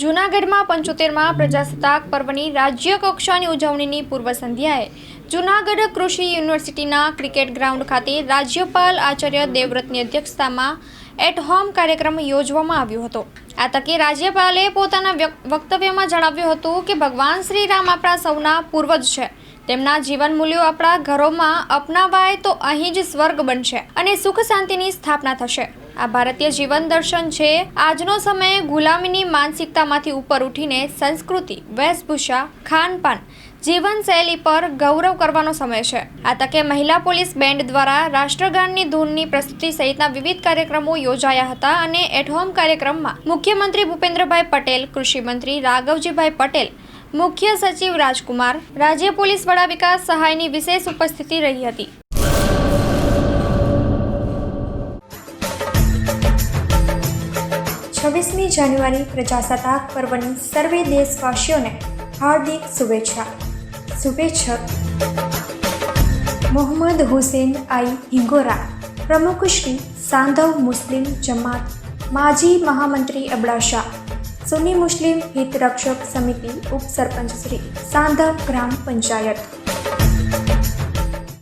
જૂનાગઢમાં પંચોતેરમાં પ્રજાસત્તાક પર્વની રાજ્ય કક્ષાની ઉજવણીની પૂર્વ સંધ્યાએ જૂનાગઢ કૃષિ યુનિવર્સિટીના ક્રિકેટ ગ્રાઉન્ડ ખાતે રાજ્યપાલ આચાર્ય દેવવ્રતની અધ્યક્ષતામાં એટ હોમ કાર્યક્રમ યોજવામાં આવ્યો હતો. આ તકે રાજ્યપાલે પોતાના વક્તવ્યમાં જણાવ્યું હતું કે ભગવાન શ્રી રામ આપણા સૌના પૂર્વજ છે. તેમના જીવન મૂલ્યો આપણા ઘરોમાં અપનાવાય તો અહીં જ સ્વર્ગ બનશે અને સુખ શાંતિની સ્થાપના થશે. આ ભારતીય જીવન દર્શન છે. આજનો સમય ગુલામીની માનસિકતામાંથી ઉપર ઉઠીને સંસ્કૃતિ, વેશભૂષા, ખાનપાન, જીવનશૈલી પર ગૌરવ કરવાનો સમય છે. આ તકે મહિલા પોલીસ બેન્ડ દ્વારા રાષ્ટ્રગાનની ધૂનની પ્રસ્તુતિ સહિતના વિવિધ કાર્યક્રમો યોજાયા હતા અને એટ હોમ કાર્યક્રમમાં મુખ્યમંત્રી ભૂપેન્દ્રભાઈ પટેલ કૃષિમંત્રી રાઘવજીભાઈ પટેલ, મુખ્ય સચિવ રાજકુમાર, રાજ્ય પોલીસ વડા વિકાસ સહાયની વિશેષ ઉપસ્થિતિ રહી હતી. છવ્વીસમી જાન્યુઆરી પ્રજાસત્તાક પર્વની સર્વે દેશવાસીઓને હાર્દિક શુભેચ્છા. શુભેચ્છક. મોહમ્મદ હુસેન આઈ હિંગોરા પ્રમુખ શ્રી સાંધવ મુસ્લિમ જમાત, માજી મહામંત્રી અબડાસા સુન્ની મુસ્લિમ હિતરક્ષક સમિતિ ઉપસરપંચ શ્રી સાંધવ ગ્રામ પંચાયત.